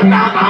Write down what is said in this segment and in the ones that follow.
आता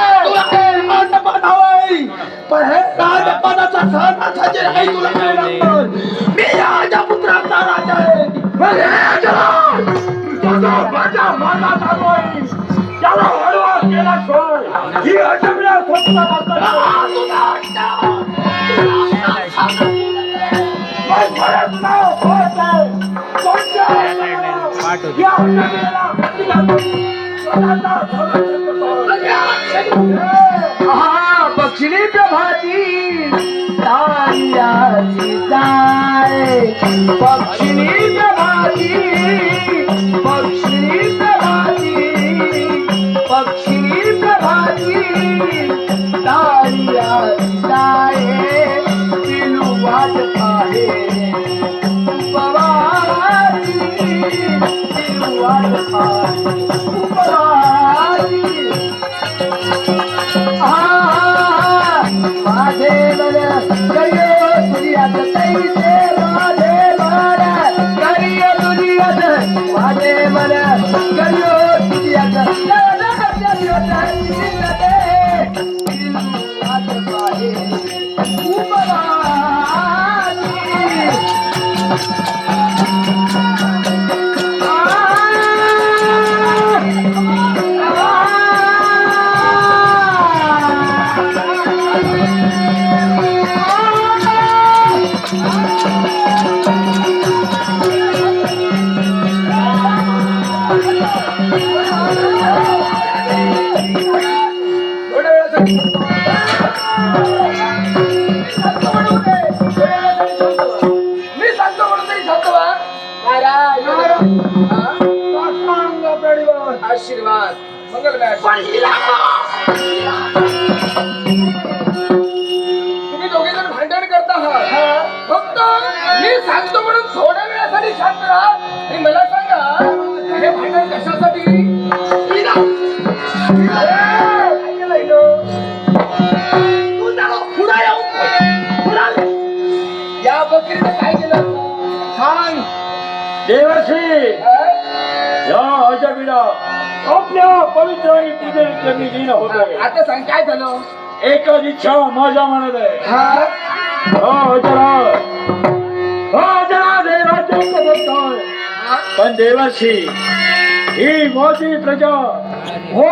राजपदाचा सहनासाठी नाही तुला काय लागतं मी राजा पुत्राचा राजा आहे हे गिराज! तुझा माझ्या मनात आलोय त्याला हळवा केला सोय ही अजमिरा स्वतः हा, तुला वाटतं. मग बरंच नाव होत आहे. कोणत्या नावाला? या अजमिराला स्वतःचा संरक्षण करतो. हा पक्षिणी प्रभाती तारियाची जाय. पक्षिणी प्रभाती पक्षिणी प्रभाती पक्षिणी प्रभाती तारियाची जाय तिलू वाट पाहे. उपवासी तिलू वाट पाहे. तुम्ही दोघे जण भांडण करता आहात फक्त मी सांगतो म्हणून थोड्या वेळासाठी शांत राहा. आणि मला सांगा हे भांडण कशासाठी? या बकरीनं काय केलं? सांग. देवर्षी? या अजमिरा आपल्या पवित्र आणि पूजेचे दिन होत आहे आता सांग काय झालं एकच इच्छा माझ्या मनात आहे हा? जरा हो जरा पण देवाशी ही मोठी प्रजा हो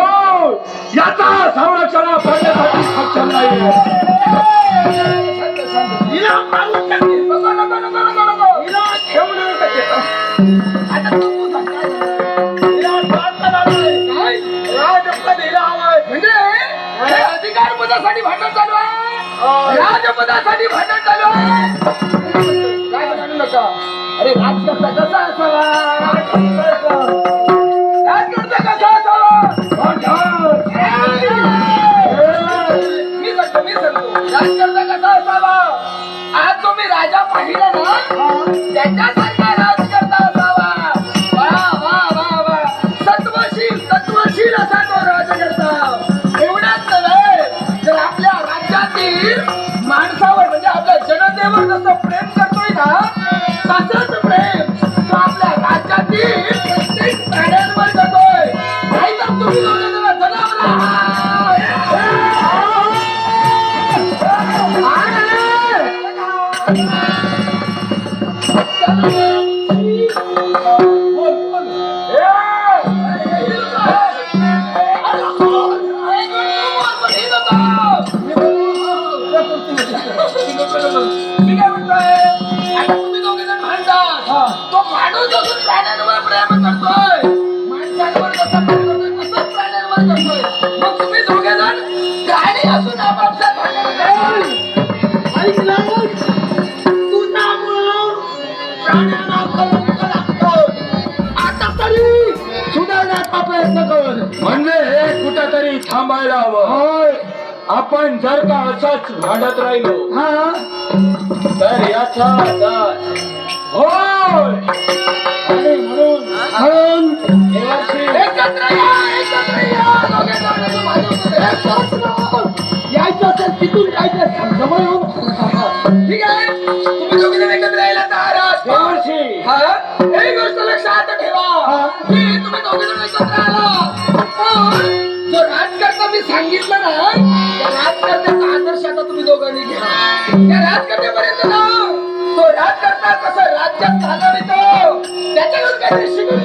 याचा संरक्षण करण्यासाठी सक्षम नाही. हिला मारून टाकते. नको, नको, नको, नको, नको. हिला ठेवणार पदासाठी भांडण चालू आहे. राजपदासाठी भांडण चालू आहे. थांबायला हवं होय. आपण जर का असंच भांडत राहिलो हा. तर याचा होय. आणि म्हणून. यायचं असेल तिथून यायचं जवळ येऊन ठीक आहे. तुम्ही दोघे एकत्र यायला तयार आहात? एक गोष्ट लक्षात ठेवा. तुम्ही दोघे जण एकत्र आला. जो राजकर्ता मी सांगितलं ना त्या राजकर्त्याचा आदर्श आता तुम्ही दोघांनी घ्या त्या राजकर्त्यापर्यंत ना तो राजकर्ता कसं राज्यात चालवितो त्याच्याकडून काहीतरी शिकून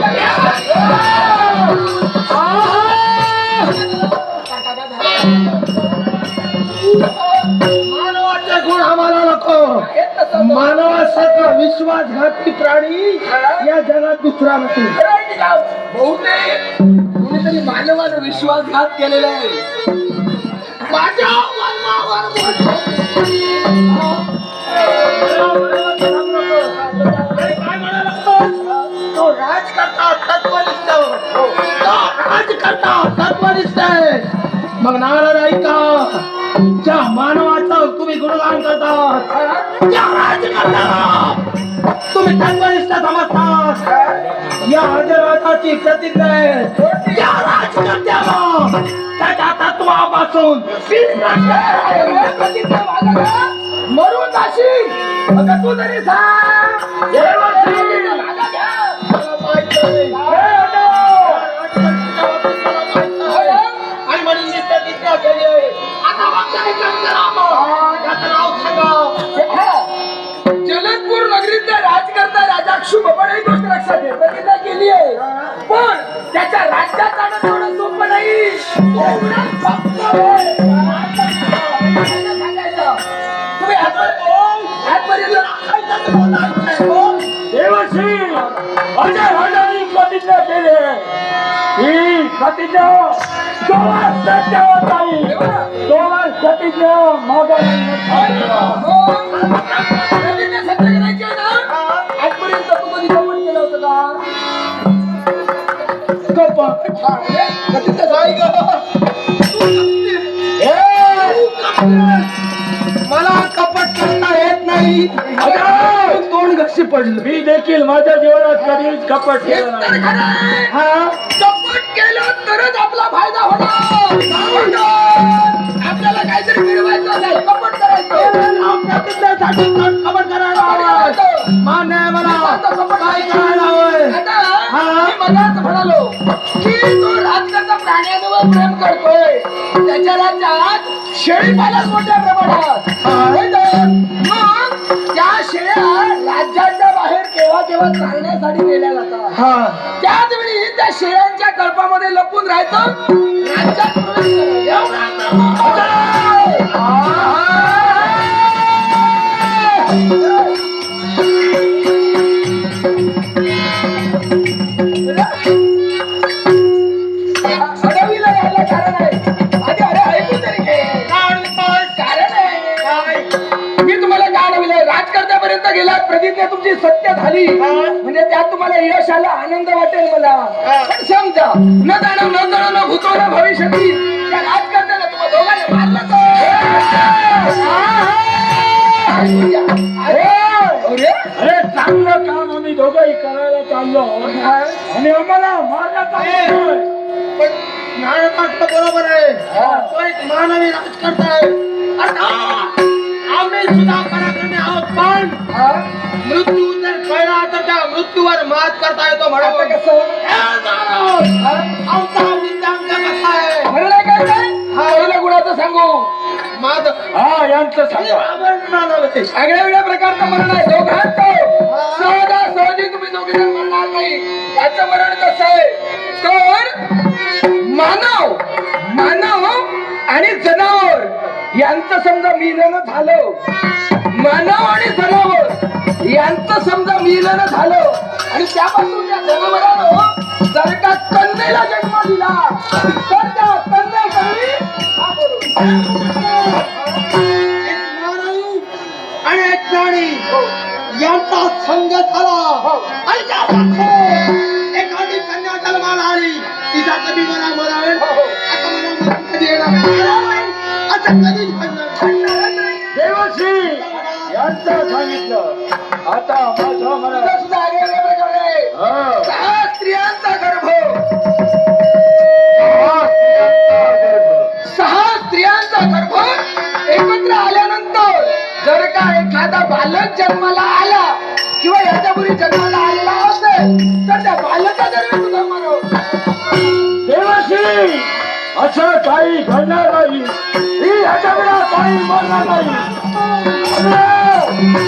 मानवाचे गुण आम्हाला नको. घ्या मानवासारखा विश्वासघाती प्राणी या जगात दुसरा नसेल. बहुतेक कुठेतरी मानवानं विश्वासघात केलेला आहे. माझ्या मनावर तो राजकर्ता तत्वनिष्ठ तो राजकर्ता तत्वनिष्ठ आहे. मग नारद ऐका ज्या मानवाचं तुम्ही गुणगान करतात त्या करता या हजराताची प्रतिज्ञा आहे. या राजकर्त्याला त्याच्या तत्वापासून मरून जाशील. तू तरी. जलदपूर नगरीतला राजकर्ता राजाक्षू बाबा गोष्ट लक्षात ठेव त्याच्या राज्यात जाणं तेवढं सोपं नाही. तो फक्त तुम्ही आजवर- हो. अजय प्रतिज्ञा केली. ही प्रतिज्ञा नाही हो. प्रतिज्ञा मला कपट करता येत नाही. तोंड घशी पडलं मी देखील माझ्या जीवनात कधीच कपट केलं नाही. हा कपट केलं तरच आपला फायदा होणार. आपल्याला काहीतरी मिळवायचं असेल कपट करायचं. प्रतिज्ञेसाठी खबर करायला मान्य आहे मला काय करायला हा. म्हणालो की तो प्राण्यांवर प्रेम करतोय त्याच्या राज्यात मोठ्या प्रमाणात मग त्या शेळ्या राज्याच्या बाहेर केव्हा केव्हा चालण्यासाठी नेल्या जातात हा त्याच वेळी त्या शेळ्यांच्या कल्पामध्ये लपून राहायचं राज्यात गेला प्रतिज्ञा तुमची सत्य झाली. म्हणजे त्यात तुम्हाला यश आलं आनंद वाटेल मला. पण समजा न जाणं न जाणं न भूतो न भविष्यती त्या तुम्हा दोघांना मारलं अरे चांगलं काम आम्ही दोघंही करायला चाललो. आणि आम्हाला मारण्यात पण नायकाचं बरोबर आहे. तो एक मानवी राजकर्ता आहे. आम्ही सुद्धा पराक्रमी आहोत पण? मृत्यू जर कळला तर त्या मृत्यूवर मात करता येतो आता म्हणून कसं? हे महाराज, आमचा विद्यांक कसा आहे? म्हणलं काय काय हा. पहिल्या गुणाचं सांगू. माझं हा यांचं सांगा. आवडणार नव्हे. आगळ्या वेगळ्या प्रकारचं मरण आहे. दोघांचं. सहजा सहजी तुम्ही दोघे मरणार नाही. याचं मरण कसं आहे? तर मानव मानव आणि जनावर. यांचं समजा मिलन झालं. मानव आणि जनावर यांचं समजा मिलन झालं. आणि त्यापासून त्या जनावरानं जर का कन्येला जन्म दिला तर त्या मानव आणि एक प्राणी यांचा संघ झाला एखादी कन्या जन्माला आली तिचा कधी मरा मरावे हो, हो. आता मला कधी येणार सहा स्त्रियांचा गर्भ. स्त्रियांचा गर्भ. सहा स्त्रियांचा गर्भ एकत्र आल्यानंतर जर का एखादा बालक जन्माला आला किंवा याच्यापूर्वी जन्माला आलेला असेल तर त्या देवाशी असं काही घडणार नाही. ही ह्याच्याकडे काही बोलणार नाही. देवा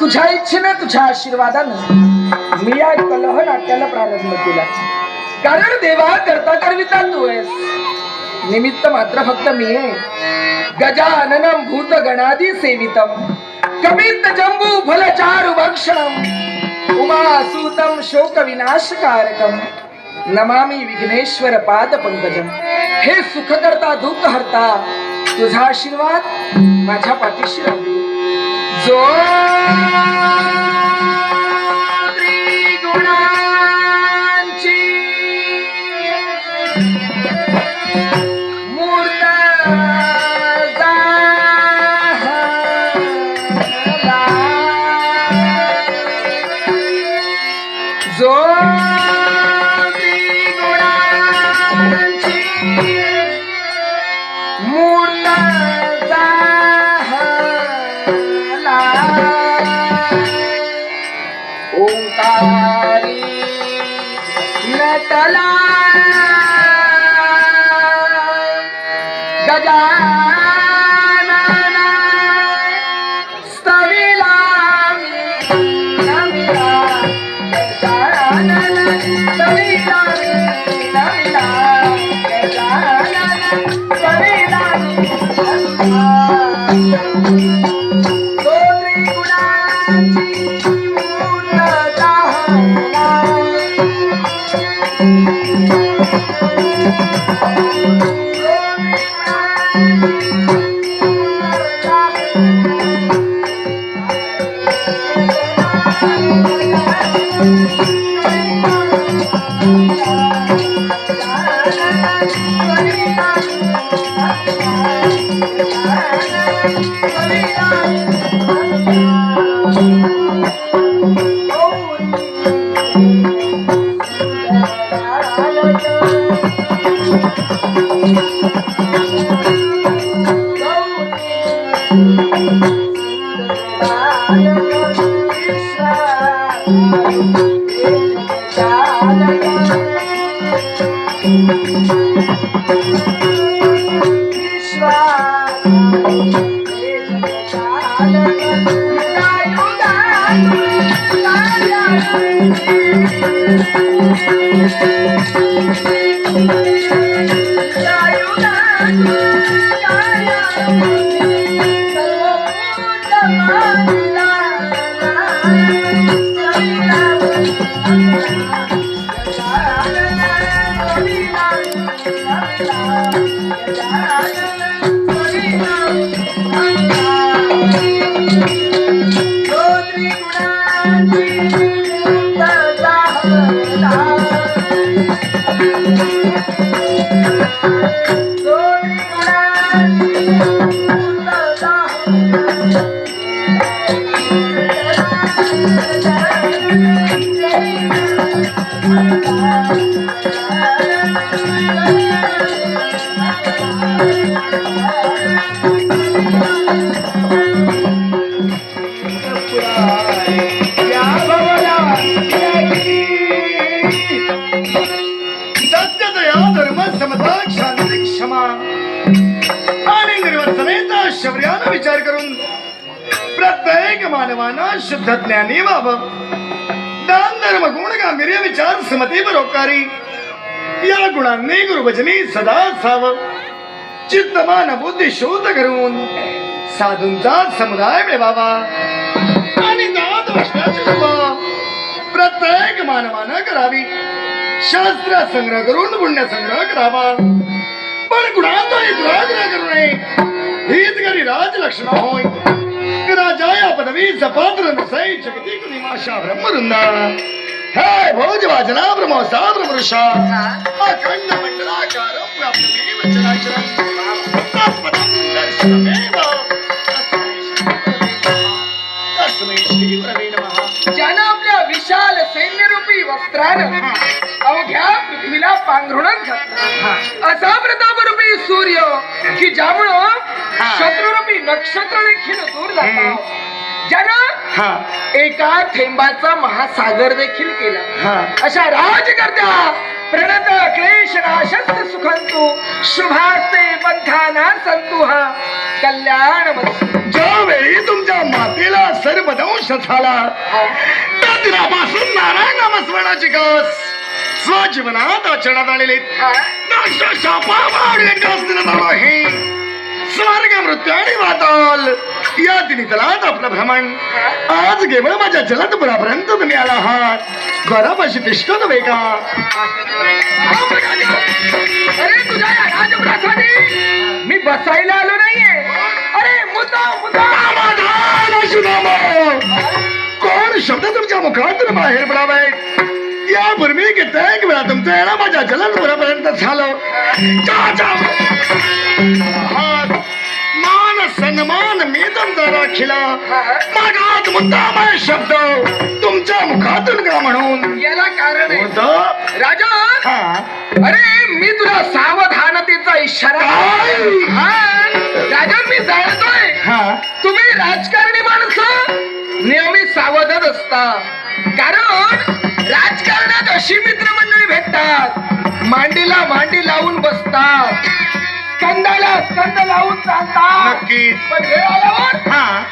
तुझ्या इच्छेनं तुझ्या आशीर्वादानं मी या कलह नाट्याला प्रारंभ केला. कारण देवा करता करविता तू आहेस. निमित्त मात्र फक्त मी आहे. गजाननम भूत गणादी सेवितम कमित जंबू फलचारु भक्षणम उमासूतं शोकविनाशकारकं नमामि विघ्नेश्वर पादपङ्कजं हे सुख करता दुःख तुझा आशीर्वाद माझ्या पाठीशी राहू जो जा Thank you. विचार करून? प्रत्येक मानवानं शुद्ध ज्ञानी व्हावं. दान धर्म गुण गांभीर्य विचार समती परोपकारी या गुणांनी गुरुभजनी सदा असावं. चित्तमान बुद्धी शोध करून साधूंचा समुदाय मिळवावा. आणि दाद प्रत्येक मानवानं करावी. शास्त्र संग्रह करून पुण्य संग्रह करावा. पण गुणांचा ग्रह करू नये. हीच घरी राजलक्षण होय राजा या पदवीचा पात्र नसाई जगती कुणी माशा ब्रह्मवृंदा हे भोज वाजना ब्रह्मसा ब्रह्मऋषा अखंड मंडलाकार व्याप्तमेव चराचरम् तत्पदं दर्शनमेव। तस्मै श्रीगुरवे नमः। आपल्या विशाल सैन्यरूपी वस्त्रानं अवघ्या पृथ्वीला पांघरुणच घातलं. असा प्रतापरूपी सूर्य की ज्यामुळं शत्रुरूपी नक्षत्र देखील दूर जातात. ज्यानं एका थेंबाचा महासागर देखील केला. अशा राजकर्त्या प्रणत क्लेश नाशस्त सुखंतु शुभास्ते पंथाना संतु हा कल्याण ज्यावेळी तुमच्या मातेला सर्वदंश झाला त्या दिनापासून नारायण नामस्मरणाची कस स्वजीवनात आचरणात आलेले हे. स्वर्ग मृत्यू आणि वाताल या दिनीतलात आपलं भ्रमण. आज केवळ माझ्या जलदपुरापर्यंत तुम्ही आला आहात. घरापाशी तिष्ठ नव्हे का अरे तुझ्या या राजप्रासादी मी बसायला आलो नाहीये. अरे मुद्दा मुद्दा समाधान असुनामा. कोण शब्द तुमच्या मुखातून बाहेर पडावे यापूर्वी कित्येक वेळा तुमचं येणं माझ्या जलदपुरापर्यंत झालं मान सन्मान मी तुमचा राखिला मागात मुद्दामय शब्द तुमच्या मुखातून का म्हणून याला कारण आहे? राजा. अरे मी तुला सावधानतेचा इशारा काय? हा। राजन मी जाणतोय हा. तुम्ही राजकारणी माणसं? नेहमी सावधच असता. कारण राजकारणात अशी मित्रमंडळी भेटतात. मांडीला मांडी लावून बसतात. स्कंदाला स्कंद लावून चालतात. नक्कीच. पण वेळ आल्यावर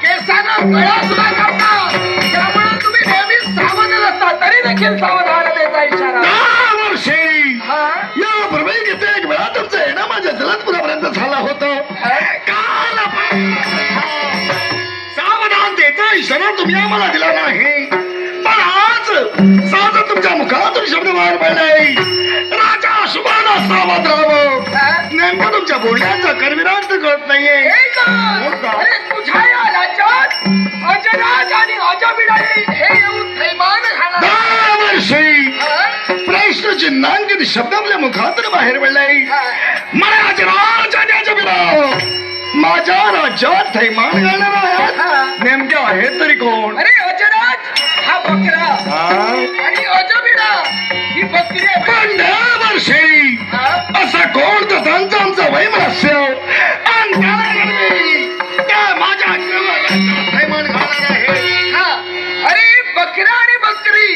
केसांना गळा सुद्धा कापतात त्यामुळे तुम्ही नेहमी सावधच असता. तरी देखील सावधानतेचा इशारा. दहा वर्षे हा. इशारा तुम्ही आम्हाला दिला नाही पण आज साधा तुमच्या मुखातून शब्द बाहेर पडले राजा शुभाला सावध राहावं? नेमकं तुमच्या बोलण्याचा करविरार्थ कळत नाहीये एक अरे तुझ्या या राज्यात अजराज आणि अजबिडाई हे येऊन थैमान घालणार दहा वर्षे? प्रश्न चिन्हांकित शब्द आपल्या मुखातून बाहेर पडलाय? महाराज राजाच्या बिराव माझ्या राज्यात थैमान घालणार. आहेत नेमके आहेत तरी कोण? अरे अजराज हा बकरा. हा? आणि अजबिडा ही बकरी आहे. वर्षे. हा? असा कोण तर त्यांचं आमचं वैमनस्य? आहे? हा. अरे बकरा आणि बकरी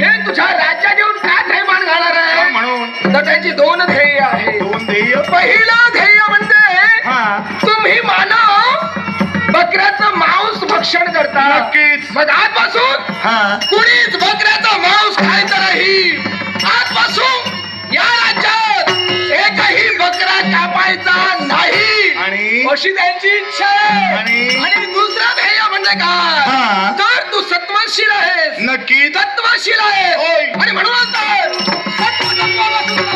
हे तुझ्या राज्यात येऊन का थैमान घालणार आहे? म्हणून. तर त्याची दोन ध्येय आहे. दोन ध्येय? पहिलं ध्येय म्हणजे हा. तुम्ही मानव बकऱ्याचं मांस भक्षण करता नक्कीच. मग आजपासून हा कुणीच बकऱ्याचा मांस खायचा नाही आजपासून या राज्यात एकही बकरा कापायचा नाही आणि अशी त्यांची इच्छा आहे आणि? आणि दुसरा ध्येय म्हणजे हा. काय तर तू सत्वशील आहेस नक्की तत्वशील होय. आणि म्हणून तर तुला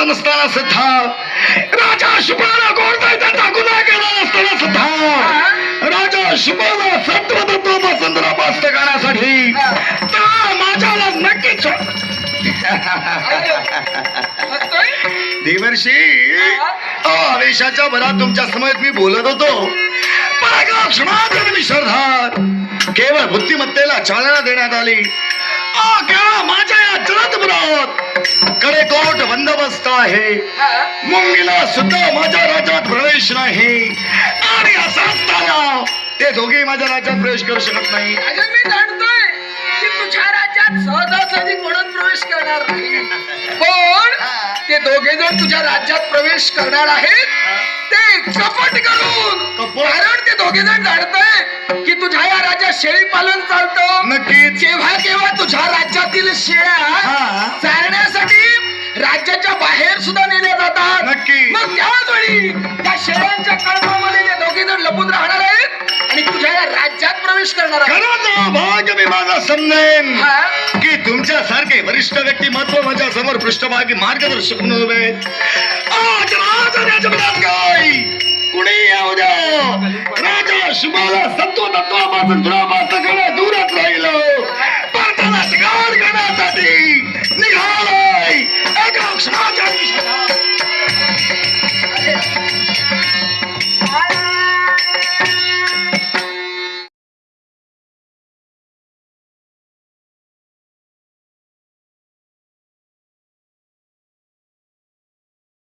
नसताना सुद्धा राजा शुभाला कोणता त्यांचा गुन्हा केला नसताना सुद्धा राजा शुभाला सत्व तत्वापासून परास्त करण्यासाठी त्या माझ्याला नक्कीच देवर्षी आवेशाच्या भरात तुमच्यासमोर मी बोलत होतो. पण क्षणात मी केवळ बुद्धिमत्तेला चालना देण्यात आली. माझ्या या कोट बंदोबस्त आहे? मुंगीला सुद्धा माझ्या राज्यात प्रवेश नाही. आणि असा असताना ते दोघे माझ्या राज्यात प्रवेश करू शकत नाही. अजून मी जाणतोय की तुझ्या राज्यात सहजासहजी कोणच प्रवेश करणार नाही. पण ते दोघे जण तुझ्या राज्यात प्रवेश करणार आहेत. ते कपट करून? कारण ते दोघे जण जाणतंय की तुझ्या या राज्यात शेळी पालन चालतं नक्कीच केव्हा केव्हा तुझ्या राज्यातील शेळ्या. चारण्यासाठी राज्याच्या बाहेर सुद्धा नेल्या जातात नक्की. मग त्याच वेळी त्या शेळ्यांच्या कळपामध्ये ते दोघे जण लपून राहणार आहेत आणि तुझ्या या प्रवेश करणार खरंच भाग मी माझा वरिष्ठ व्यक्ती महत्त्व माझ्यासमोर पृष्ठभागी मार्गदर्शक म्हणून उभे आहेत. कुणी येऊ द्या? राजा शुभाला सत्व तत्वापासून थोडाफार सगळं दूरच राहिलो. पाठाला शिकार करण्यासाठी निघालाय. एका क्षणाच्या विषयात